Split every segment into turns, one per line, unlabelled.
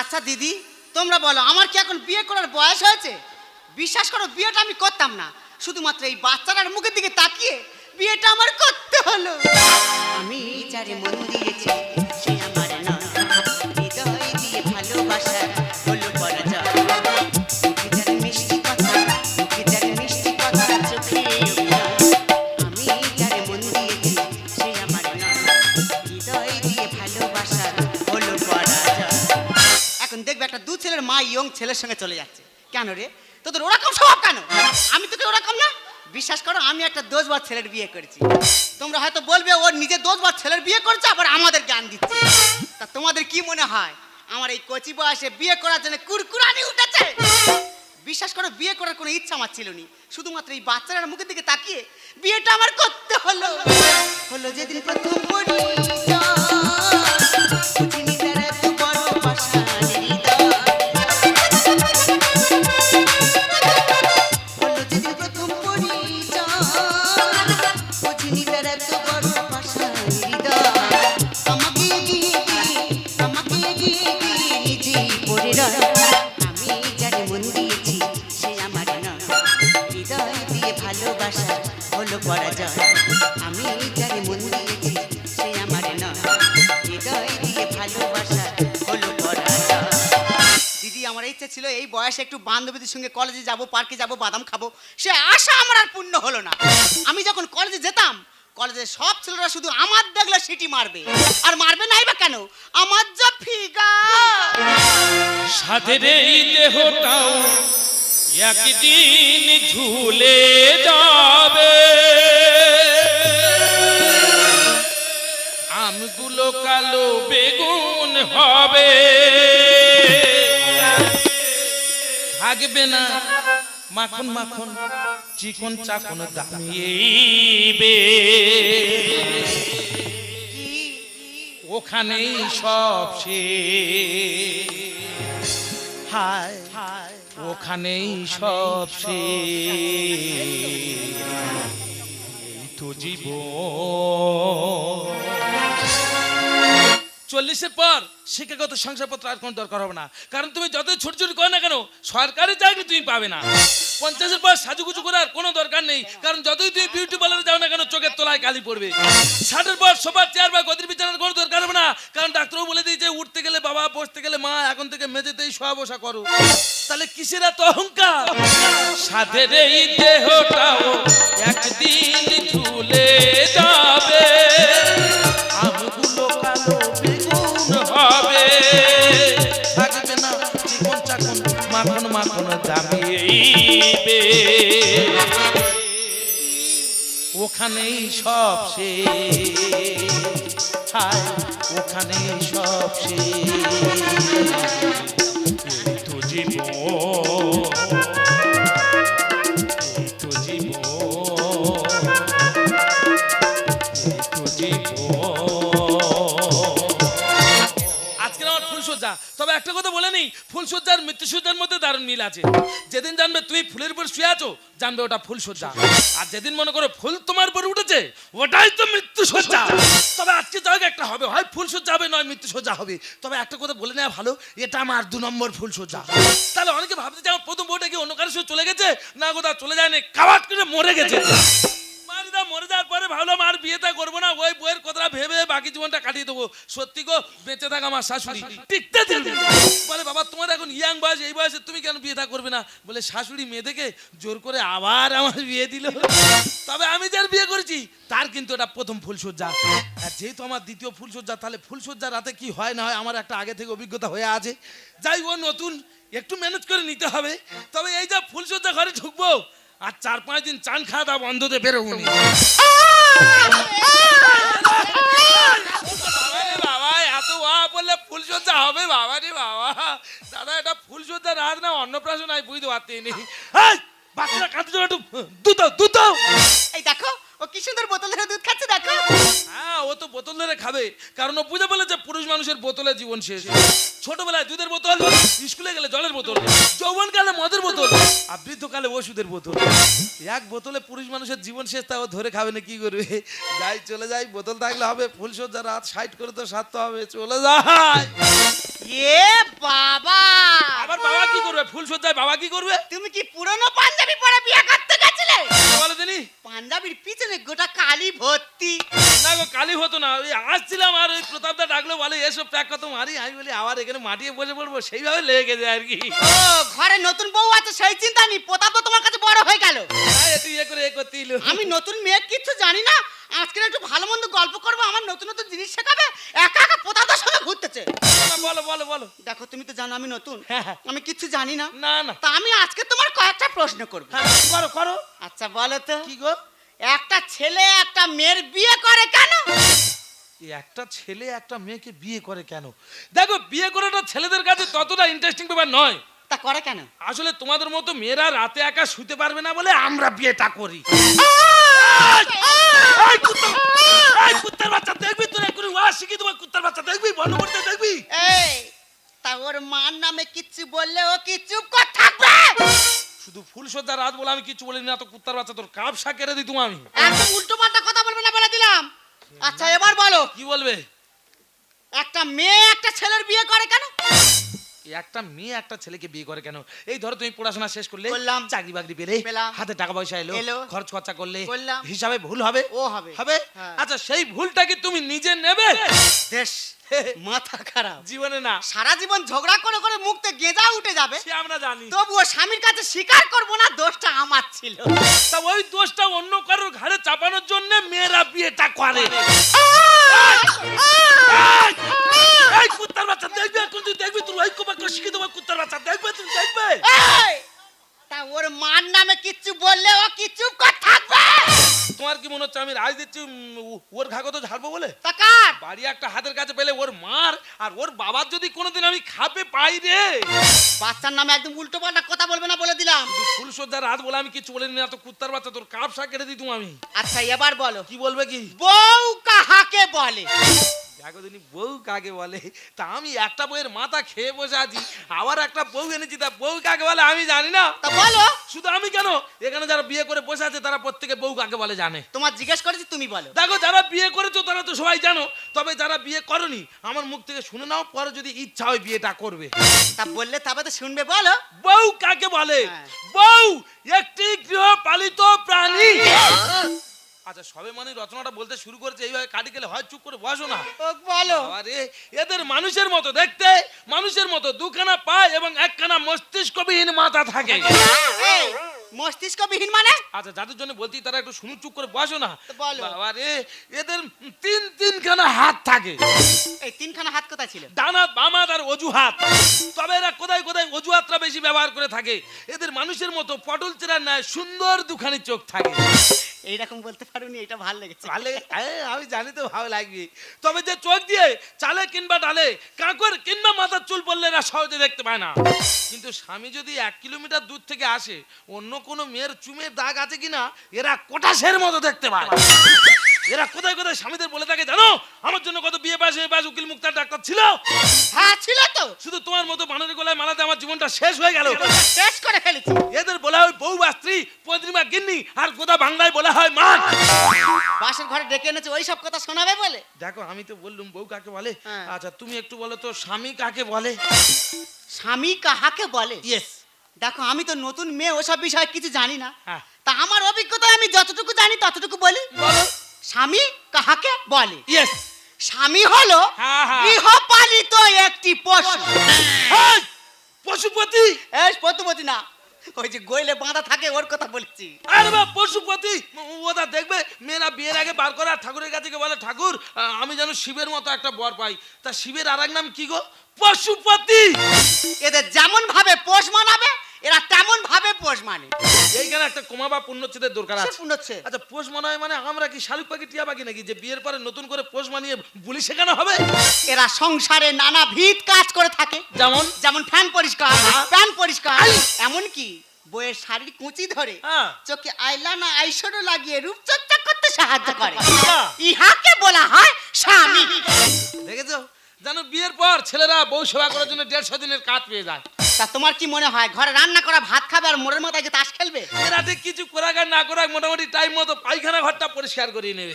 আচ্ছা দিদি, তোমরা বলো, আমার কি এখন বিয়ে করার বয়স হয়েছে? বিশ্বাস করো, বিয়েটা আমি করতাম না। শুধুমাত্র এই বাচ্চাটার মুখের দিকে তাকিয়ে বিয়েটা আমার করতে হলো। আমি যারে মন দিয়েছি, সে আমার ছেলের সঙ্গে চলে যাচ্ছে। কেন রে? তোদের ওরকম স্বভাব কেন? আমি তোকে ওরকম না? বিশ্বাস করো আমি একটা দোষবার ছেলের বিয়ে করেছি। তোমরা হয়তো বলবে ওর নিজের দোষবার ছেলের বিয়ে করছে আবার আমাদের জ্ঞান দিচ্ছে। তা তোমাদের কি মনে হয়? আমার এই কচি বয়সে বিয়ে করার জন্য কুরকুরানি উঠেছে? বিশ্বাস করো বিয়ে করার কোনো ইচ্ছা আমার ছিল নি। শুধুমাত্র এই বাচ্চাটার মুখের দিকে তাকিয়ে বিয়েটা আমার করতে হলো। হলো যেদিন প্রথম পরিচয়, বান্ধবীদের সঙ্গে কলেজে যাব পার্কে যাব, বাদাম খাব, সে আশা আমার আর পূর্ণ হলো না। আমি যখন কলেজে যেতাম কলেজে সব ছেলেরা শুধু আমার দেখলে সিটি মারবে। আর মারবে নাই বা কেন? আমার যা ফিগা।
সাথে এই দেহটাও একদিন ঝুলে যাবে। আমগুলো কালো বেগুন হবে। থাকবে না। মাখন মাখন, চিকন চাকন দামিয়েবে ওখানেই সব সে
হায়,
ওখানেই সব সে তো জীবন। চল্লিশের পর শিক্ষাগত শংসাপত্র আর কোনো দরকার হবে না। কারণ তুমি যতই ছোট ছোট করো না কেন, সরকারি চাকরি তুমি পাবে না। পঞ্চাশের পর সাজুগুজু করার কোনো দরকার নেই, কারণ যতই তুমি বিউটি পার্লারে যাও না কেন, চোখের তলায় কালি পড়বে। ষাটের পর সোফার চেয়ার বা গদির বিচারের কোনো দরকার হবে না, কারণ ডাক্তারও বলে দিয়েছে, উঠতে গেলে বাবা, বসতে গেলে মা, এখন থেকে মেঝেতেই শোয়া বসা করো। তাহলে কিসের এত অহংকার? সাথে এই দেহটাও একদিন ঝুলে যাবে। মাখন মাখন দামিয়েবে ওখানেই সব শেষ। হায়, ওখানেই সব শেষ। তো জীবন। আজকে তবে একটা নেই ফুলসজ্জার মৃত্যুসজ্জার মধ্যে দারুণ মিল আছে। যেদিন জানবে তুমি ফুলের উপর শুয়ে আছো জানবে ওটা ফুলসজ্জা। আর যেদিন মনে করো ফুল তোমার উপর উঠেছে ওটাই তো মৃত্যুসজ্জা। তবে আজকে হোক একটা হবে হয় ফুলসজ্জা হবে নয় মৃত্যুসজ্জা হবে। তবে একটা কথা বলে নেওয়া ভালো এটা আমার দু নম্বর ফুলসজ্জা। তাহলে অনেকে ভাবতে যে আমার প্রথম বউটা কি অন্য কারোর চলে গেছে? না কোথাও চলে যায়নি কাবাট করে মরে গেছে। মারিদা মরে যাওয়ার পরে ভাবলাম আর বিয়েটা করব না ওই বইয়ের কথাটা ভেবে বাকি জীবনটা কাটিয়ে দেবো। সত্যি গো বেঁচে থাক আমার শাশুড়ি। টিকতে বলে বাবা তোমার এখন ইয়াং বয়স এই বয়সে তুমি কেন বিয়েটা করবে না? বলে শাশুড়ি মেয়ে দেখে জোর করে আবার আমার বিয়ে দিল। তবে আমি যার বিয়ে করেছি তার কিন্তু এটা প্রথম ফুলসজ্জা আর যেহেতু আমার দ্বিতীয় ফুলসজ্জা তাহলে ফুলসজ্জা রাতে কি হয় না হয় আমার একটা আগে থেকে অভিজ্ঞতা হয়ে আছে। যাই ও নতুন একটু ম্যানেজ করে নিতে হবে। তবে এই যা ফুলসজ্জা ঘরে ঢুকবো আর চার পাঁচ দিন চান খাওয়া দাওয়া বন্ধতে বেরো উনি। বললে হবে বাবা রে বাবা। দাদা, এটা রাত না অন্নপ্রাশন বুঝতে একটু
এই দেখো ও কি সুন্দর বোতল ধরে দুধ খাচ্ছে দেখো।
হ্যাঁ ও তো বোতল ধরে খাবে। কারণ ও বুঝে বলে যে পুরুষ মানুষের বোতলে জীবন শেষ। ছোটবেলায় দুধের বোতল স্কুলে গেলে জলের বোতল যৌবনকালে মদের বোতল আর বৃদ্ধকালে ওষুধের বোতল। এক বোতলে পুরুষ মানুষের জীবন শেষ তা ও ধরে খাবে না কি করবে? যাই চলে যাই বোতল থাকলে হবে ফুলসজ্জা রাত সাইড করে তো সারতে হবে চলে যায়
এ বাবা!
আবার বাবা কি করবে? ফুলসজ্জায় বাবা কি করবে?
তুমি কি পুরনো পাঞ্জাবি পরে বিয়ে করতে গেছিলে
বলে দিনি
পাঞ্জাবির পিছনে গোটা কালি ভর্তি।
না গো কালি হতো না। ওই আসছিলাম আর ওই প্রতাপদা ডাকলো বলে এসব প্যাক কত মারি? আমি বলি আবার এখানে মাটিয়ে বসে পড়ব সেইভাবে লেগে যায় আর কি।
ও ঘরে নতুন বউ আছে সেই চিন্তা নেই। প্রতাপ তো তোমার কাছে বড় হয়ে গেল।
তুই এ করে এ করতে
আমি নতুন মেয়ে কিচ্ছু জানি না। আজকে একটু ভালো মন্দ গল্প করব আমার নতুন নতুন জিনিস শেখাবে একা একা প্রতাপদার সঙ্গে ঘুরতেছে।
বলো বলো বলো
দেখো তুমি তো জানো আমি নতুন।
হ্যাঁ, হ্যাঁ।
আমি কিচ্ছু জানি না।
না না।
তা আমি আজকে তোমার কয়েকটা প্রশ্ন করব।
হ্যাঁ, করো করো।
আচ্ছা বলো তো।
কি গো?
একটা ছেলে একটা মেয়ের বিয়ে করে কেন?
একটা ছেলে একটা মেয়েকে বিয়ে করে কেন? দেখো বিয়ে করাটা ছেলেদের কাছে ততটা ইন্টারেস্টিং ব্যাপার নয়।
তা করে কেন?
আসলে তোমাদের মতো মেয়েরা রাতে একা শুতে পারবে না বলে আমরা বিয়েটা করি। এই কুত্তা- এই কুত্তার বাচ্চা দেখবি তোর এক্ষুনি ওয়াজ শিখি তোমার কুত্তার বাচ্চা দেখবি? বন্ধ করতে দেখবি?
এই তা ওর মার নামে কিচ্ছু বললে ও কি চুপ কর থাকবে।
শুধু ফুলসজ্জা রাত বলে আমি কিছু বলিনি না তো কুত্তার বাচ্চা তোর কাপ সা কেড়ে দিতুম আমি।
একদম উল্টো পাল্টা কথা বলবে না বলে দিলাম। আচ্ছা এবার বলো।
কি বলবে?
একটা মেয়ে একটা ছেলের বিয়ে করে কেন?
একটা মেয়ে একটা ছেলেকে বিয়ে করে কেন? এই ধরো তুমি পড়াশোনা শেষ করলে
করলাম।
চাকরি বাকরি পেলে হাতে টাকা পয়সা এলো। খরচ খরচা করলে হিসাবে ভুল হবে?
ও হবে।
হবে?
হ্যাঁ।
আচ্ছা সেই ভুলটা কি তুমি নিজে নেবে?
মাথা খারাপ।
জীবনে না।
সারা জীবন ঝগড়া করে করে মুখতে গেঁজা উঠে যাবে।
সে আমরা জানি।
তবুও স্বামীর কাছে স্বীকার করব না দোষটা আমার ছিল।
তা ওই দোষটা অন্য কারোর ঘাড়ে চাপানোর জন্য মেয়েরা বিয়েটা করে। এই! কুত্তার বাচ্চা দেখবে এখন তুই দেখবি তোর ওই কুমাকে শিখে দেবো কুত্তার বাচ্চা দেখবে তুমি দেখবে
তা ওর মার নামে কিচ্ছু বললে ও কি চুপ কর থাকবে
তোমার কি মনে হচ্ছে আমি রাজ দিচ্ছি ওর ঘাগত ঝাড়বো বলে? বাড়ি একটা হাতের কাছে পেলে ওর মার আর ওর বাবার যদি কোনোদিন আমি খাপে পাই রে।
বাচ্চার নামে একদম উল্টো পাল্টা কথা বলবে না বলে দিলাম।
ফুলসজ্জা রাত বলে আমি কিছু বলিনি না তো কুত্তার বাচ্চা তোর কাপ সা কেটে দিতুম আমি।
আচ্ছা এবার বলো।
কি বলবে কি?
বউ কাহাকে বলে?
দেখো বউ কাকে বলে তা আমি একটা বউয়ের মাথা খেয়ে বসে আছি আবার একটা বউ এনেছি তা বউ কাকে বলে আমি জানি না।
তা বলো।
শুধু আমি কেন? এখানে যারা বিয়ে করে বসে আছে তারা প্রত্যেকে বউ কাকে বলে জানে।
তোমার জিজ্ঞেস করেছি তুমি বলো।
দেখো যারা বিয়ে করেছ তারা তো সবাই জানো তবে যারা বিয়ে করনি আমার মুখ থেকে শুনে নাও পরে যদি ইচ্ছা হয় বিয়েটা করবে।
তা বললে তবে তো শুনবে বলো।
বউ কাকে বলে?
হ্যাঁ।
বউ একটি গৃহপালিত প্রাণী। আচ্ছা সবে মানে রচনাটা বলতে শুরু করেছে এইভাবে কাটি গেলে হয় চুপ করে বসো না।
ও বলো।
আরে এদের মানুষের মতো দেখতে মানুষের মতো দুখানা পা এবং একখানা মস্তিষ্কবিহীন মাথা থাকে।
মস্তিষ্কবিহীন মানে?
আচ্ছা যাদের জন্য বলছি তারা একটু শুনু চুপ করে বসো না।
বলো।
বাবা রে এদের তিন তিনখানা হাত থাকে।
এই তিনখানা হাত কোথায় ছিল?
ডানাত বামাত আর অজুহাত। তবে এরা কোথায় কোথায় অজুহাতটা বেশি ব্যবহার করে থাকে? এদের মানুষের মতো পটল চেরার ন্যায় সুন্দর দুখানি চোখ থাকে।
এইরকম বলতে পারোনি এটা ভালো লেগেছে।
ভালো আমি জানি তো ভালো লাগবে। তবে যে চোখ দিয়ে চালে কিংবা ডালে, কাঁকর কিংবা মাথার চুল পড়লে এরা সহজে দেখতে পায় না। কিন্তু স্বামী যদি এক কিলোমিটার দূর থেকে আসে, অন্য কোনো মেয়ের চুমের দাগ আছে কিনা, এরা কোটাসের মতো দেখতে পায়। এরা কোথায় কোথায় স্বামীদের বলে থাকে জানো? আমার জন্য কত বিয়ে পাশে পাশ উকিল মুক্তার ডাক্তার ছিল।
হ্যাঁ ছিল তো।
শুধু তোমার মতো বানরের গলায় মালাতে আমার জীবনটা শেষ হয়ে গেল।
শেষ করে ফেলেছি।
এদের বলা হয় বউ বা স্ত্রী পদ্রিমা গিন্নি আর কোথা বাংলায় বলা হয় মা।
বাসের ঘরে ডেকে এনেছে ওই সব কথা শোনাবে বলে?
দেখো আমি তো বললুম বউ কাকে বলে?
হ্যাঁ।
আচ্ছা তুমি একটু বলো তো স্বামী কাকে বলে?
স্বামী কাহাকে বলে?
ইয়েস
দেখো আমি তো নতুন মেয়ে ওসব বিষয়ে কিছু জানি না।
হ্যাঁ।
তা আমার অভিজ্ঞতায় আমি যতটুকু জানি ততটুকু বলি।
বলো।
স্বামী কাহাকে বলে?
ইয়েস
স্বামী হলো
হ্যাঁ, হ্যাঁ।
গৃহপালিত একটি পশু।
পশুপতি?
এই পতুমতি না ওই যে গইলে বাঁধা থাকে ওর কথা বলছি।
আরে বা পশুপতি? ওটা দেখবে মেয়েরা বিয়ের আগে বার করে ঠাকুরের কাছে বলে ঠাকুর আমি যেন শিবের মতো একটা বর পাই। তা শিবের আর নাম কি গো? পশুপতি!
এদের যেমন ভাবে পোষ মানাবে এরা তেমন ভাবে পোষ মানে।
এইখানে একটা কমা বা পুণ্যচ্ছেদের দরকার আছে।
পুণ্যচ্ছে
আচ্ছা পোষ মানা হয় মানে আমরা কি শালুক পাখি টিয়া পাখি নাকি যে বিয়ের পরে নতুন করে পোষ মানিয়ে বুলি শেখানো হবে?
এরা সংসারে নানা ভিত কাজ করে থাকে।
যেমন?
যেমন ফ্যান পরিষ্কার ফ্যান পরিষ্কার। এমন কি বইয়ের শাড়ির কুচি ধরে
হ্যাঁ।
চোখে আইলা না আইশ্যাডো লাগিয়ে রূপচর্চা করতে সাহায্য করে। ইহাকে বলা হয় স্বামী।
দেখেছ? জানো বিয়ের পর ছেলেরা বউ সেবা করার জন্য দেড়শো দিনের কাজ পেয়ে যায়।
তা তোমার কি মনে হয় ঘরে রান্না করা ভাত খাবে আর মোড়ের মাথায় গিয়ে তাস খেলবে?
ঠিক কিছু করাক আর না করাক মোটামুটি টাইম মতো পায়খানা ঘরটা পরিষ্কার করিয়ে নেবে।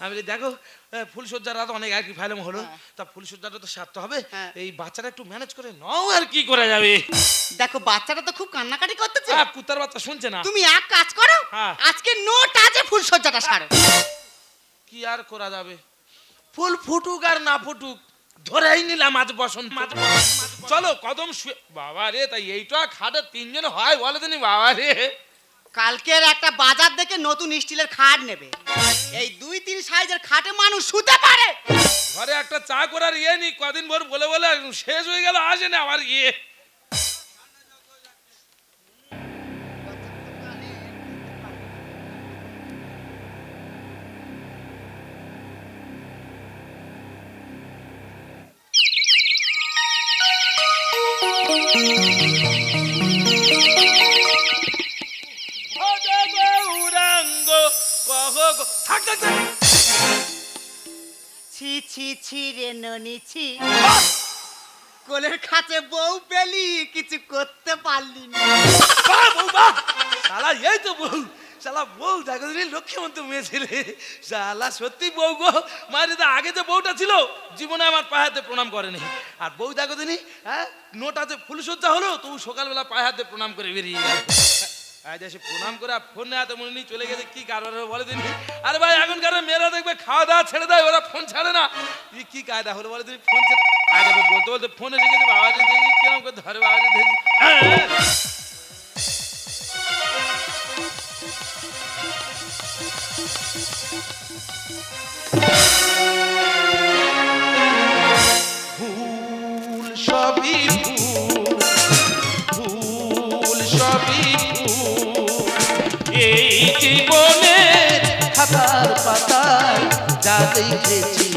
আমি বলি, দেখো আহ, রাত অনেক আর কি ফাইলাম হলো তা ফুলসজ্জাটা তো সারতে হবে।
হ্যাঁ।
এই বাচ্চাটা একটু ম্যানেজ করে নাও আর কি করা যাবে?
দেখো বাচ্চাটা তো খুব কান্নাকাটি করতেছে।
আহ, কুত্তার বাচ্চা শুনছে না।
তুমি এক কাজ করো
হ্যাঁ।
আজকে নো টাচে ফুল সজ্জাটা সারো।
কি আর করা যাবে? ফুল ফুটুক আর না ফুটুক ধরেই নিলাম আজ বসন্ত। চলো কদম শুয়ে বাবা রে তাই এইটা খাটে তিনজন হয় বলে তুমি বাবা রে।
কালকের একটা বাজার দেখে নতুন স্টিলের খাট নেবে। এই দুই তিন সাইজের খাটে মানুষ শুতে পারে।
ঘরে একটা চা করার ইয়ে নি কদিন ভোর বলে বলে শেষ হয়ে গেল আসে না আবার ইয়ে
ছি ছি রে ননি ছি কোলের খাঁচে বউ পেলি কিছু করতে পারলি না।
শালা এই তো বউ। শালা বউ দিন লক্ষ্মীমন্ত মেয়ে ছেলে। শালা সত্যি বউ গো। মায়ের তো আগে যে বউটা ছিল জীবনে আমার পায়ে হাতে প্রণাম করেনি। আর বউ দেখো দিনি হ্যাঁ নোটাতে ফুলসজ্জা হলো তবু সকালবেলা পায়ে হাতে প্রণাম করে বেরিয়ে গেল। আজ এসে প্রণাম করে ফোনে হাতে মনে নিয়ে চলে গেছে কি কারবার বলে দিনি আরে ভাই, এখনকার মেয়েরা দেখবে খাওয়া দাওয়া ছেড়ে দেয়, ওরা ফোন ছাড়ে না। ই কি কায়দা হলো বলে দিনি ফোন ছেড়ে আরে বলতে বলতে ফোন এসে গেছে বাবা দেখি কিরম করে ধরে বাবা রে দেখি
ফুল এই জীবনে খাতার পাতায় যা দেখেছি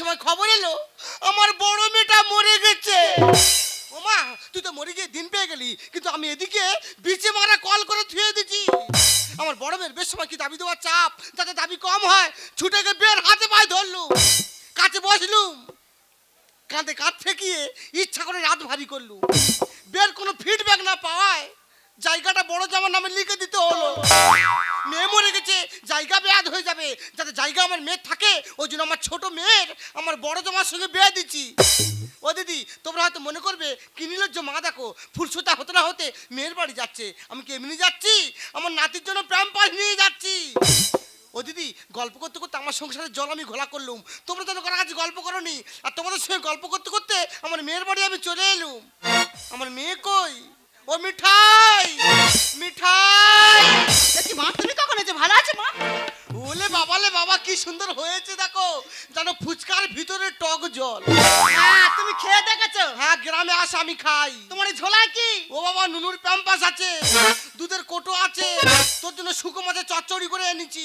সময় খবর এলো, আমার বড় মেয়েটা মরে গেছে। ও মা, তুই তো মরে গিয়ে দিন পেয়ে গেলি, কিন্তু আমি এদিকে বিচে মারা কল করে থুয়ে দিচ্ছি আমার বড় মেয়ের বেশ সময় কি দাবি দেওয়ার চাপ, যাতে দাবি কম হয়, ছুটে গিয়ে বের হাতে পায়ে ধরলুম, কাছে বসলুম, কাঁধে কাঁধ ফেঁকিয়ে ইচ্ছা করে রাত ভারী করলুম। বের কোনো ফিডব্যাক না পাওয়ায় জায়গাটা বড় জামার নামে লিখে দিতে হলো। মেয়ে মরে গেছে, জায়গা বেয়াদ হয়ে যাবে। যাতে জায়গা আমার মেয়ের থাকে, ওই জন্য আমার ছোট মেয়ের আমার বড় জামার সঙ্গে বিয়ে দিচ্ছি। ও দিদি, তোমরা হয়তো মনে করবে কি যে মা দেখো ফুলসুতা হতে না হতে মেয়ের বাড়ি যাচ্ছে। আমি কি এমনি যাচ্ছি? আমার নাতির জন্য প্যাম পাস নিয়ে যাচ্ছি। ও দিদি, গল্প করতে করতে আমার সংসারের জল আমি ঘোলা করলুম। তোমরা তো কারও কাছে গল্প করনি, আর তোমাদের সঙ্গে গল্প করতে করতে আমার মেয়ের বাড়ি আমি চলে এলুম। আমার মেয়ে কই? ও মিঠাই মিঠাই।
দেখি মা তুমি কখন এসে ভালো আছে মা?
ওলে বাবালে বাবা কি সুন্দর হয়েছে দেখো। জানো ফুচকার ভিতরে টক জল।
হ্যাঁ তুমি খেয়ে দেখেছ?
হ্যাঁ গ্রামে আসে আমি খাই।
তোমার এই ঝোলায় কি?
ও বাবা নুনুর প্যাম্পাস আছে। দুধের কোটো আছে। তোর জন্য শুকো মাছের চচ্চড়ি করে এনেছি।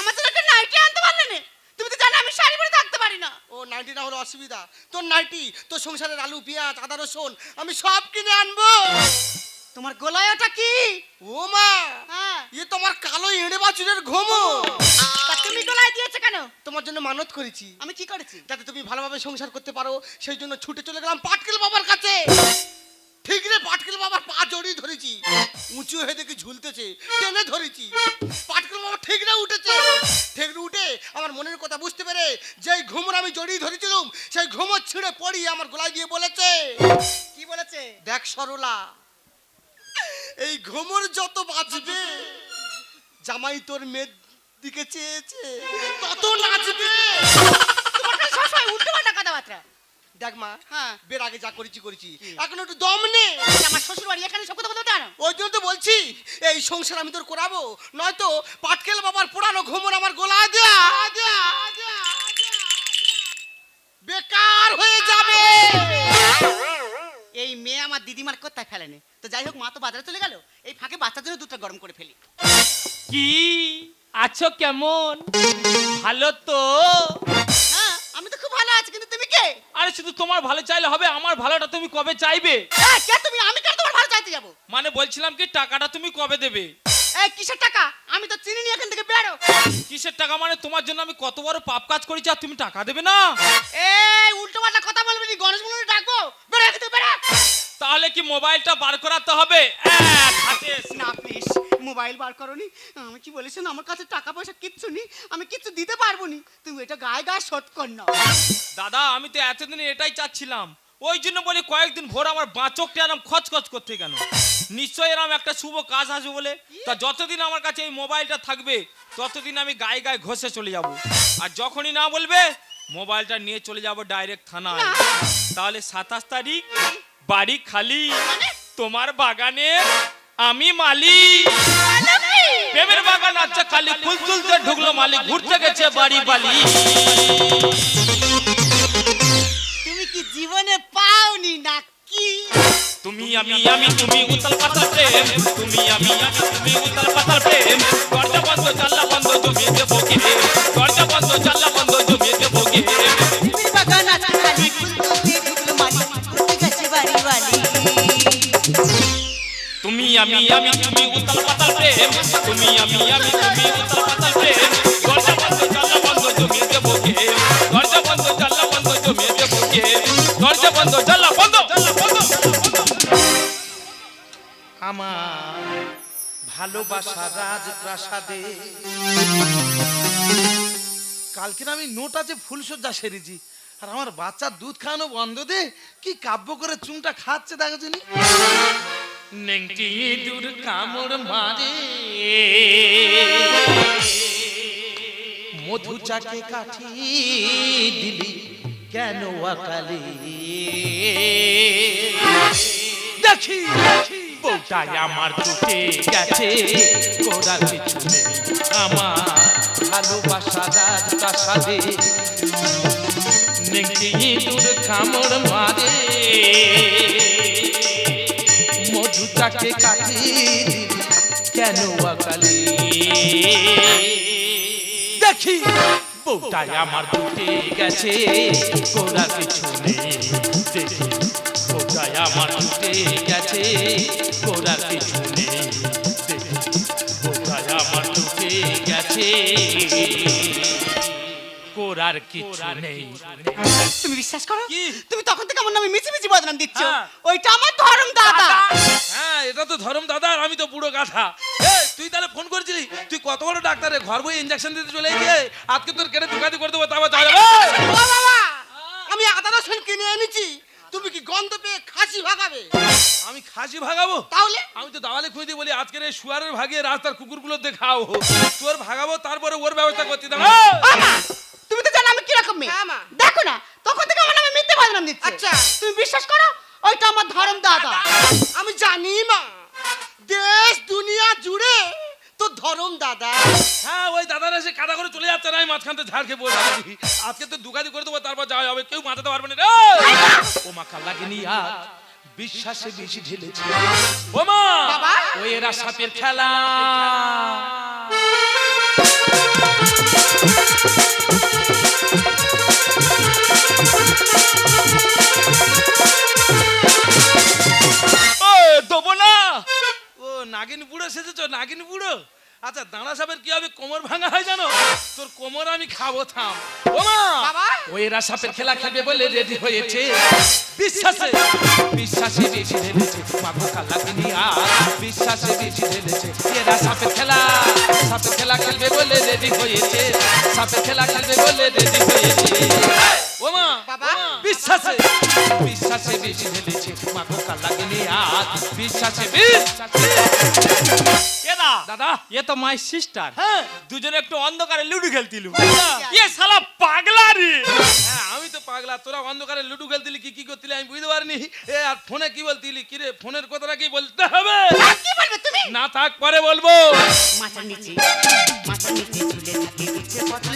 আমার জন্য একটা নাইটি আনতে পারলে না? তুমি তো জানো আমি শাড়ি পরে থাকতে পারি না।
ও নাইটি না হলো অসুবিধা। তোর নাইটি তোর সংসারের আলু পেঁয়াজ আদা রসুন আমি সব কিনে আনব।
তোমার গলায় ওটা কি?
ও মা
হ্যাঁ।
ইয়ে তোমার কালো এঁড়ে বাছুরের ঘুমো।
তা তুমি গলায় দিয়েছ কেন?
তোমার জন্য মানত করেছি।
আমি কি করেছি?
যাতে তুমি ভালোভাবে সংসার করতে পারো সেই জন্য ছুটে চলে গেলাম পাটকেল বাবার কাছে। ঠিক রে পাটকেল বাবার পা জড়িয়ে ধরেছি। উঁচু হয়ে দেখে ঝুলতেছে, টেনে ধরেছি। পাটকেল বাবা ঠিক রে উঠেছে। ঠিক রে উঠে আমার মনের কথা বুঝতে পেরে যেই ঘুমর আমি জড়িয়ে ধরেছিলাম, সেই ঘুমর ছিঁড়ে পড়ি আমার গলায় দিয়ে বলেছে,
কি বলেছে?
দেখ সরলা, এই ঘুমর যত বাজবে, জামাই তোর মেয়ের দিকে চেয়েছে, তত নাচবে।
তোমার সবসময় উল্টো পাল্টা কথাবার্তা।
দেখ মা
হ্যাঁ।
বের আগে যা করেছি করেছি। এখন একটু দম নে।
আমার শ্বশুর বাড়ি এখানে সব কথা বলতে
ওই জন্য তো বলছি এই সংসার আমি তোর করাবো। নয়তো পাটকেল বাবার পুরানো ঘুমর আমার গোলায় দেয়া দেয়া, দেয়া, দেয়া। বেকার হয়ে যাবে।
এই মেয়ে আমার দিদিমার কোথায় ফেলেনি। তো যাই হোক মা তো বাজারে চলে গেল। এই ফাঁকে বাচ্চার জন্য দুধটা গরম করে ফেলি।
কি? আছো কেমন? ভালো তো?
আমি তো খুব ভালো আছি কিন্তু তুমি কে?
আরে শুধু তোমার ভালো চাইলে হবে আমার ভালোটা তুমি কবে চাইবে?
এই, কে তুমি? আমি কেন তোমার ভালো চাইতে যাব?
মানে বলছিলাম কি টাকাটা তুমি কবে দেবে?
এই কিসের টাকা? আমি তো চিনি নি এখান থেকে বেরো।
কিসের টাকা মানে তোমার জন্য আমি কত বড় পাপ কাজ করেছি আর তুমি টাকা দেবে না?
এই উল্টো পাল্টা কথা বলবি নি গণেশ মন্দিরে ডাকবো। বেরো এখান থেকে বেরো।
তাহলে কি মোবাইলটা বার করাতে হবে? এক হাতে।
না প্লিজ মোবাইল বার করনি। আমি কি বলেছেন আমার কাছে টাকা পয়সা কিচ্ছু নেই আমি কিচ্ছু দিতে পারব নি। তুমি এটা গায়ে গায়ে শোধ কর না।
দাদা আমি তো এতদিন এটাই চাচ্ছিলাম। ওই জন্য বলি কয়েকদিন ভোর আমার বাঁচকটা এরম খচখচ করতে কেন? নিশ্চয়ই এরম একটা শুভ কাজ আসবে বলে। তা যতদিন আমার কাছে এই মোবাইলটা থাকবে ততদিন আমি গায়ে গায়ে ঘষে চলে যাব। আর যখনই না বলবে মোবাইলটা নিয়ে চলে যাব ডাইরেক্ট থানায়। তাহলে সাতাশ তারিখ বাড়ি খালি। তোমার বাগানে আমি মালিক। প্রেমের বাগান আছে খালি ফুল তুলতে ঢুকলো মালিক ঘুরতে গেছে বাড়ি বালি।
তুমি কি জীবনে পাওনি না কি
তুমি আমি আমি তুমি উতাল পাতাল প্রেম। তুমি আমি আমি তুমি উতাল পাতাল প্রেম। দরজা বন্ধ জানলা বন্ধ জমিয়ে দেবো কে আমি আমি তুমি উতাল পাতাল প্রেম। তুমি আমি আমি তুমি উতাল পাতাল প্রেম। দরজা বন্ধ, জানলা বন্ধ, জমিয়ে দেবো কে? দরজা বন্ধ, জানলা বন্ধ, জমিয়ে দেবো কে? দরজা বন্ধ, জানলা বন্ধ
আমার ভালোবাসা রাজপ্রাসাদে কালকে আমি নোট আছে ফুলসজ্জা সেরেছি। আর আমার বাচ্চার দুধ খাওয়ানো বন্ধ দে, কি কাব্য করে চুংটা খাচ্ছে দেখো তুমি
নেংটি দূর কামড় মারে।
মধু চাকে কাঠি দিলি, কেন আকালে? দেখি
বউটাই আমার টুটে গেছে,
করার কিছু নেই আমার ভালোবাসা রাজপ্রাসাদে।
নেংটি দূর কামড় মারে।
মধু চাকে কেন আকালে? দেখি
বউটাই আমার টুটে গেছে
করার কিছু নেই
দেখি। বউটাই আমার টুটে গেছে
করার কিছু নেই
দেখি। বউটাই আমার টুটে গেছে করার কিছু নেই।
তুমি বিশ্বাস করো?
কি?
তুমি তখন থেকে আমার নামে বদনাম দিচ্ছ।
হ্যাঁ।
ওইটা আমার ধরম দাদা।
হ্যাঁ এটা তো ধরম দাদা আর আমি তো বুড়ো গাধা। তুই তাহলে ফোন করেছিলি? তুই কত বড় ডাক্তারে ঘর বই ইঞ্জেকশন দিতে চলে গিয়ে আজকে তোর কেটে দুকাতি করে দেবো তারপর
ও বাবা আমি আদা রসুন কিনে এনেছি। তুমি কি গন্ধ পেয়ে খাসি ভাগাবে?
আমি খাসি ভাগাবো?
তাহলে?
আমি তো দাওয়ালে খুঁজে বলি আজকের এই শুয়ারের ভাগিয়ে রাস্তার কুকুরগুলো দেখাও তোর ভাগাবো তারপরে ওর ব্যবস্থা করতে দাও
তুমি তো জানো আমি কীরকম মেয়ে।
হ্যাঁ, মা।
দেখো না তখন থেকে আমার নামে মিথ্যে বদনাম দিচ্ছে।
আচ্ছা।
তুমি বিশ্বাস করো? ওইটা আমার ধরম দাদা।
আমি জানি মা। দেশ দুনিয়া জুড়ে তো ধরম দাদা।
হ্যাঁ ওই দাদারা এসে কাদা করে চলে যাচ্ছে না আমি মাঝখানতে ঝাড় খেয়ে বসে আছি। আজকে তো দুকাতি করে দেবো তারপর যাওয়া হবে। কেউ বাঁচাতে পারবে না রে।
ও মা কাল্লাকে নিয়ে আজ বিশ্বাসে বেশি ঢেলেছি।
ও মা
বাবা।
ওই এরা সাপের খেলা।
নাগিন বুড়ো সেজেছো? নাগিন বুড়ো আচ্ছা দাঁড়া সাপের কি হবে? কোমর ভাঙা হয় জানো? তোর কোমর আমি খাব থাম। ও মা
বাবা।
ওই এরা সাপের খেলা খেলবে বলে রেডি হয়েছে। বিশ্বাসে বিশ্বাসে বেশি ঢেলেছে মাথা কালা কিনি আর। বিশ্বাসে বেশি ঢেলেছে এরা সাপের খেলা সাপের খেলা খেলবে বলে রেডি হয়েছে। সাপের খেলা খেলবে বলে রেডি হয়েছে। বিশ্বাসে বিশ্বাসে বেশি ঢেলেছে মাথা কালা কিনি আর বিশ্বাসে বিশ্বাসে। দাদা।
এ তো মাই সিস্টার
হ্যাঁ।
দুজনে একটু অন্ধকারে লুডু খেলতিলু।
আচ্ছা।
এ শালা পাগলা রে।
হ্যাঁ আমি তো পাগলা। তোরা অন্ধকারে লুডু খেলতিলি কি কি করতিলি আমি বুঝতে পারিনি। এ আর ফোনে কি বলতিলি? কি রে ফোনের কথাটা কি বলতে হবে?
কি বলবে তুমি?
না থাক পরে বলব।
মাথার নিচে মাথার নিচে ঝুলে থাকে ইচ্ছে পটল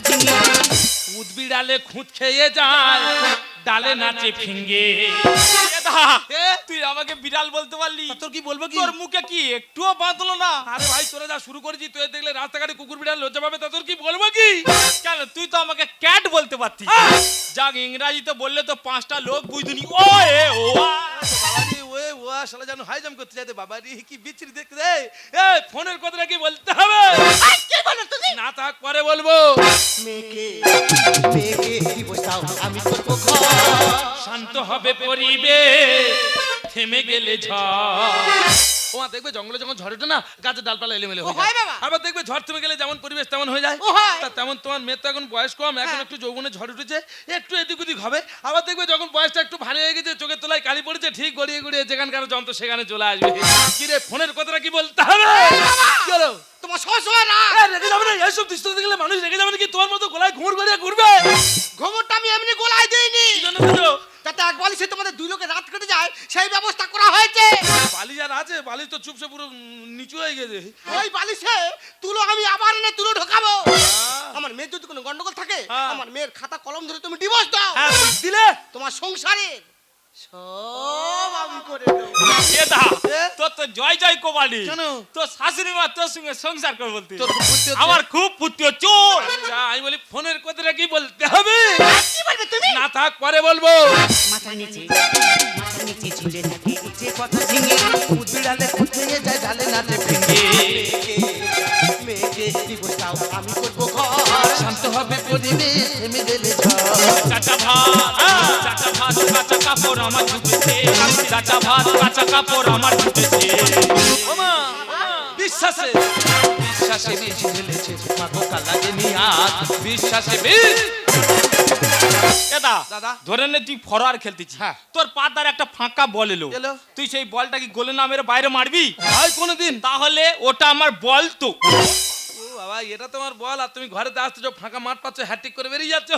উদবিড়ালে খুঁত খেয়ে যায় ডালে নাচে ফিঙ্গে।
তুই আমাকে বিড়াল বলতে পারলি?
তোর কি বলব কি?
তোর মুখে কি একটুও বাঁধলো না?
আরে ভাই তোরা যা শুরু করেছি তুই দেখলে রাস্তাঘাটে কুকুর বিড়াল লজ্জা পাবে তা তোর কি বলব কি?
কেন তুই তো আমাকে ক্যাট বলতে পারতিস। যাক ইংরাজিতে বললে তো পাঁচটা লোক বুঝুনি ও এ ও
ও শালা জানো হাই জাম্প করতে বাবা রে কি বিচ্ছিরি দেখতে দেয় এ ফোনের কথাটা কি বলতে হবে?
কি বলো তুমি?
না থাক পরে বলব।
মেয়েকে মেয়েকে কি বসাও আমি করব ঘর।
শান্ত হবে পরিবে থেমে গেলে ঝড়। ও দেখবে জঙ্গলে যখন ঝড় ওঠে না গাছের ডালপালা এলেমেলে হয়ে যায়। আবার দেখবে ঝড় থেমে গেলে যেমন পরিবেশ তেমন হয়ে যায়। তা তেমন তোমার মেয়ে তো এখন বয়স কম এখন
হ্যাঁ।
একটু যৌবনে ঝড় উঠেছে একটু এদিক ওদিক হবে। আবার দেখবে যখন বয়সটা একটু ভারী হয়ে গেছে চোখের তোলায় কালি পড়েছে ঠিক গড়িয়ে গড়িয়ে যেখানকার যন্ত্র সেখানে চলে আসবে। কিরে ফোনের কথাটা কি বলতে হবে? হলো?
তোমার সবসময়
এ, রেগে যাবে না এইসব দৃশ্য দেখলে মানুষ রেগে যাবে নাকি? তোর মতো গলায় ঘুর গড়িয়ে ঘুরবে।
ঘুমরটা আমি এমনি গোলায় দিইনি। যাতে এক বালিশে তোমাদের দুই লোকে রাত কেটে যায় সেই ব্যবস্থা করা হয়েছে।
বালি যার আছে বালি তো চুপসে পুরো নিচু হয়ে গেছে।
ওই বালিশে তুলো আমি আবার এনে তুলো ঢোকাবো। আমার মেয়ের যদি কোনো গন্ডগোল থাকে
হ্যাঁ।
আমার মেয়ের খাতা কলম ধরে তুমি ডিভোর্স দাও।
হ্যাঁ দিলে?
তোমার সংসারের সব আমি করে দেবো।
তোর তো জয় জয় কোবালি।
কেন?
তোর শাশুড়ি মা তোর সঙ্গে সংসার করে বলতে? আমার খুব হচ্ছে ওর।
আচ্ছা, আমি বলি ফোনের কথাটা কি বলতে হবে?
কি বলবে তুমি?
না থাক পরে বলব।
মাথার নিচে মাথার নিচে ঝুলে থাকে ইচ্ছে পটল চিংড়ি উদবিড়ালে খুঁজে যায় ডালে ফিঙ্গে মেয়েকে কি আমি করব ঘর।
শান্ত হবে পরিবেশ থেমে গেলে ঝড়।
ভাত কাঁচা ভাত কাঁচা কাপড় আমার ঢুকেছে কাঁচা ভাত কাঁচা কাপড় আমার ঢুকেছে
বিশ্বাসে। বিশ্বাসে বেশি ঢেলেছে মাগো কালাগে নিয়াত বিশ্বাসে বেশ
এদা
দাদা।
ধরে নে তুই খেলতেছিস।
হ্যাঁ।
তোর পাতার একটা ফাঁকা বল এলো। তুই সেই বলটা কি গোলে না মেরে বাইরে মারবি?
ভাই কোনোদিন।
তাহলে ওটা আমার বল তো।
বাবা এটা তোমার বল আর তুমি ঘরেতে আসতেছো ফাঁকা মাঠ পাচ্ছ হ্যাট্রিক করে বেরিয়ে যাচ্ছ।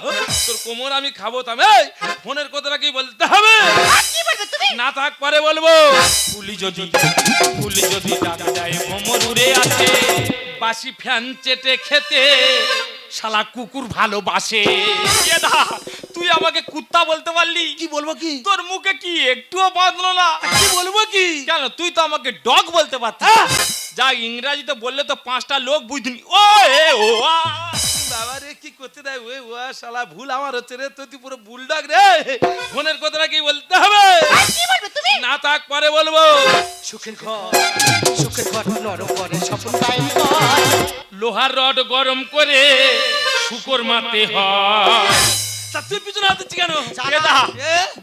তোর কোমর আমি খাব তবে ফোনের কথাটা কি বলতে হবে? না থাক পরে বলব।
ফুলি যদি ফুলি যদি কোমর উড়ে আছে
বাসি ফ্যান চেটে খেতে। শালা কুকুর ভালোবাসে।
এদা তুই আমাকে কুত্তা বলতে পারলি?
কি বলব কি?
তোর মুখে কি একটুও বাঁধলো না?
কি বলব কি?
কেন তুই তো আমাকে ডগ বলতে পারতিস? যা ইংরাজিতে বললে তো পাঁচটা লোক বুঝদিনি ও এ ও আ।
বাবা রে কি করতে দেয়? ওই ও শালা ভুল আমার হচ্ছে রে তুই পুরো বুলডগ রে। ফোনের কথাটা কি বলতে হবে?
কি বলবে তুমি?
না তাক পরে বলব।
সুখের ঘর সুখের ঘর নরম করে স্বপ্ন তাই
লোহার রড গরম করে শুকর মাতে হয়। তা তুই পিছনে হাতে কেন?
এদা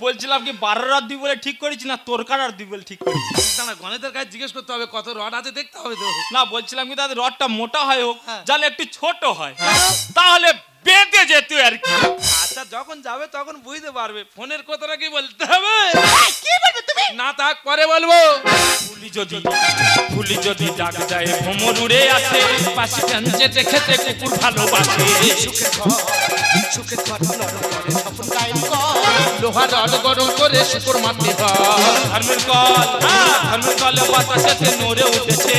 বলছিলাম কি বারো রাত দিই বলে ঠিক করেছি না তোর কার দিই বলে ঠিক করেছি
দাঁড়া গণিতের কাছে জিজ্ঞেস করতে হবে কত রড আছে দেখতে হবে তো।
না বলছিলাম কি তাদের রডটা মোটা হয় হোক। একটু ছোট তাহলে বেঁধে যেত আর কি।
আচ্ছা যখন যাবে তখন বুঝতে পারবে ফোনের কথাটা কি বলতে হবে?
কি বলবে তুমি?
না থাক পরে বলব।
ফুলি যদি ফুলি যদি ডাক দেয় ভ্রমর উড়ে আসে
পাশে খেতে কুকুর ভালোবাসে।
ঘর সুখের কথা নরম করে স্বপ্ন কায়েম কর
লোহার রড গরম করে শুকর মাটি হয়
ধর্মের কল ধর্মের কলে বাতাসেতে নড়ে উঠেছে।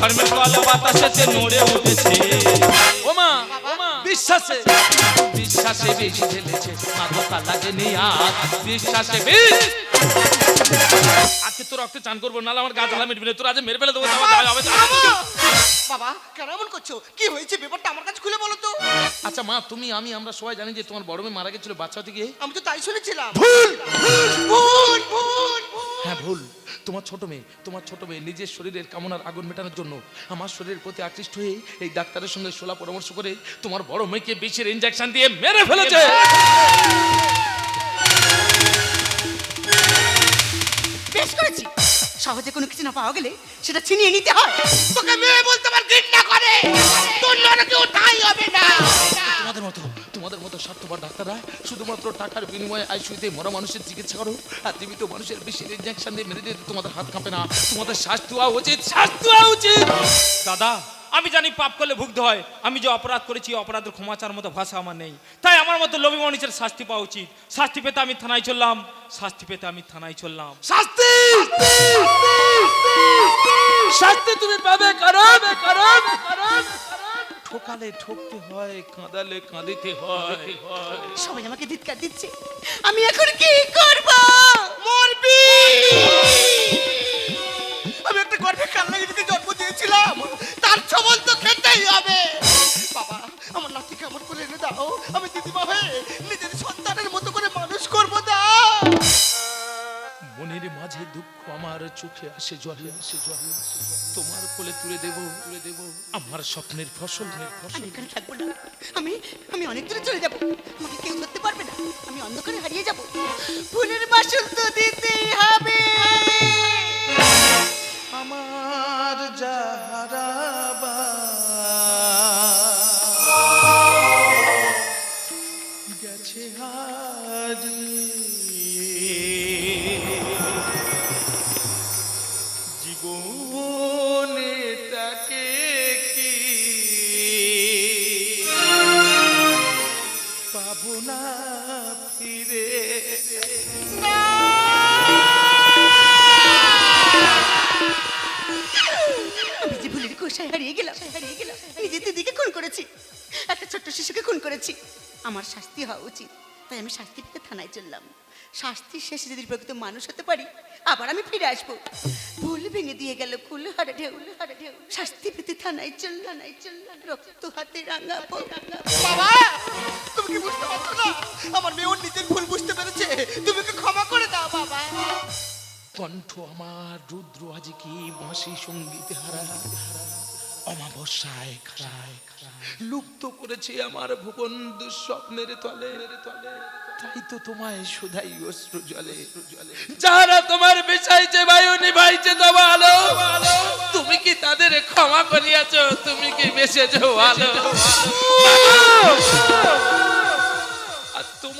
ধর্মের কলে বাতাসেতে নড়ে উঠেছে।
ওমা ওমা। বিশ্বাসে বিশ্বাসে বেশি ঢেলেছে মাগো কালাগে নিয়াত বিশ্বাসে বেশ আজকে তোর রক্তে চান করব নাহলে আমার গা জ্বালা মিটবে তোর আজ মেরে ফেলে দেবো
বাবা কেন এমন করছ? কি হয়েছে? ব্যাপারটা আমার কাছে খুলে বলো তো।
আচ্ছা মা তুমি আমি আমরা সবাই জানি যে তোমার বড় মেয়ে মারা গেছিল বাচ্চা থেকে।
আমি তো তাই শুনেছিলাম। ভুল! ভুল ভুল ভুল।
হ্যাঁ ভুল। তোমার ছোট মেয়ে তোমার ছোট মেয়ে নিজের শরীরের কামনার আগুন মেটানোর জন্য আমার শরীরের প্রতি আকৃষ্ট হয়ে এই ডাক্তারের সঙ্গে সোলা পরামর্শ করে তোমার বড় মেয়েকে বিষের ইঞ্জেকশন দিয়ে মেরে ফেলেছে।
বেশ করেছি। সহজে কোনো কিছু না পাওয়া গেলে সেটা ছিনিয়ে নিতে হয়।
তোকে মেয়ে বলতে আমার ঘৃণা করে। তোর কেউ ঠাই হবে না।
তোমাদের মতো তোমাদের মতো স্বার্থপর ডাক্তাররা শুধুমাত্র টাকার বিনিময়ে আইসিউতে মরা মানুষের চিকিৎসা করো আর জীবিত মানুষের বেশি ইঞ্জেকশন দিয়ে মেরে দিতে তোমাদের হাত কাঁপে না। তোমাদের শ্বাস দেওয়া উচিত শ্বাস দেওয়া উচিত!
দাদা আমি জানি পাপ করলে ভুগতে হয়। আমি যে অপরাধ করেছি অপরাধের ক্ষমাচার মতো ভাষা আমার নেই। তাই আমার মতো লোভী মানুষের শাস্তি পাওয়া উচিত। শাস্তি পেতে আমি থানায় চললাম শাস্তি পেতে আমি থানায় চললাম।
শাস্তি! শাস্তি! তুমি পাবে কারণ কারণ কারণ। ঠোকালে ঠকতে হয় কাঁদালে কাঁদিতে হয়।
সবাই আমাকে ধিৎকার দিচ্ছে। আমি এখন কি করব?
মরবি! আমি একটা গর্ভে কান্না জন্ম দিয়েছিলাম তার ছবল তো খেতেই হবে। আমার
চোখে আসে জলে আসে জলে তোমার কোলে তুলে দেব তুলে দেব আমার স্বপ্নের ফসল। ফসল
থাকব না। আমি আমি অনেক দূরে চলে যাব। আমাকে কেউ ধরতে পারবে না। আমি অন্ধকারে হারিয়ে যাব। ফুলের বাসন তো দিতেই হবে।
আমার যাহারাবা
তাই আমি শাস্তি পেতে থানায় চললাম। শাস্তির শেষে যদি প্রকৃত মানুষ হতে পারি আবার আমি ফিরে আসব। ভুল ভেঙে দিয়ে গেল কুল হারা ঢেউ। হারা ঢেউ শাস্তি পেতে থানায় চললাম নাই চললাম। রক্ত হাতে রাঙাবো
বাবা তুমি কি বুঝতে পারছ না? আমার মেয়ে ওর নিজের ভুল বুঝতে পেরেছে। তুমি কি ক্ষমা করে দাও বাবা।
কণ্ঠ আমার রুদ্র আজ কি বাঁশি সংগীত হারা। অমাবস্যায় খায়। লুপ্ত করেছে আমার ভুবন দুঃস্বপ্নের তলে। তলে তাই তো তোমায় শুধাই অশ্রু জলে। যারা তোমার বেসাইছে বায়ু নিভাইছে তোমার আলো। তুমি কি তাদের ক্ষমা করিয়াছ? তুমি কি বেঁচেছ? আলো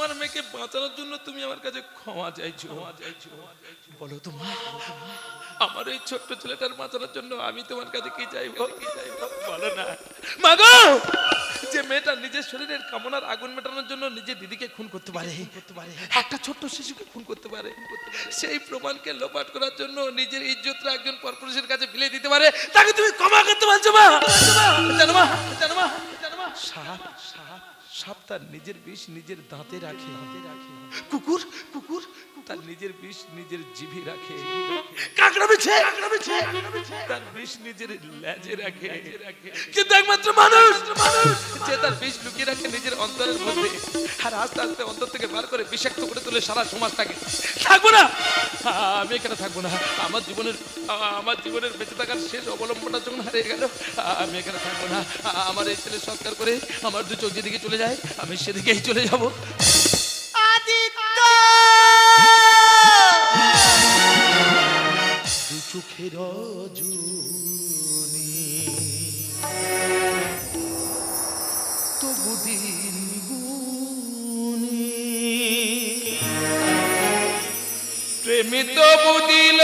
আর তোমার মেয়েকে বাঁচানোর জন্য তুমি আমার কাছে ক্ষমা চাইছো। বলো তোমার আমার এই ছোট্ট ছেলেটার বাঁচানোর জন্য আমি তোমার কাছে কি চাইব? কি চাইব বলো না। মাগো যে মেয়েটা নিজের শরীরের কামনার আগুন মেটানোর জন্য নিজের দিদিকে খুন করতে পারে, একটা ছোট্ট শিশুকে খুন করতে পারে, সেই প্রমাণকে লোপাট করার জন্য নিজের ইজ্জতটা একজন পরপুরুষের কাছে ফেলে দিতে পারে, তাকে তুমি ক্ষমা করতে পারছ মা। জানো মা জানো মা জানো মা সাপ সাপ সাপ তার নিজের বিষ নিজের দাঁতে রাখে। কুকুর কুকুর তার নিজের বিষ নিজের জিভে রাখে। কাকড়া বিছে তার বিষ নিজের লেজে রাখে। কিন্তু একমাত্র মানুষ। মানুষ যে তার বিষ লুকিয়ে রাখে নিজের অন্তরের মধ্যে। আর আস্তে আস্তে অন্তর থেকে বার করে বিষাক্ত করে তোলে সারা সমাজটাকে। থাকব না। আমি এখানে থাকব না। আমার জীবনের আমার জীবনের বেঁচে থাকার শেষ অবলম্বনটা যখন হারিয়ে গেল। আমি এখানে থাকব না। আমার এই ছেলে সৎকার করে আমার দু চোখ যেদিকে চলে যায় আমি সেদিকেই চলে যাব।
দু চোখের জুনি। তবু দিন গুনি।
প্রেমে তো বুদিল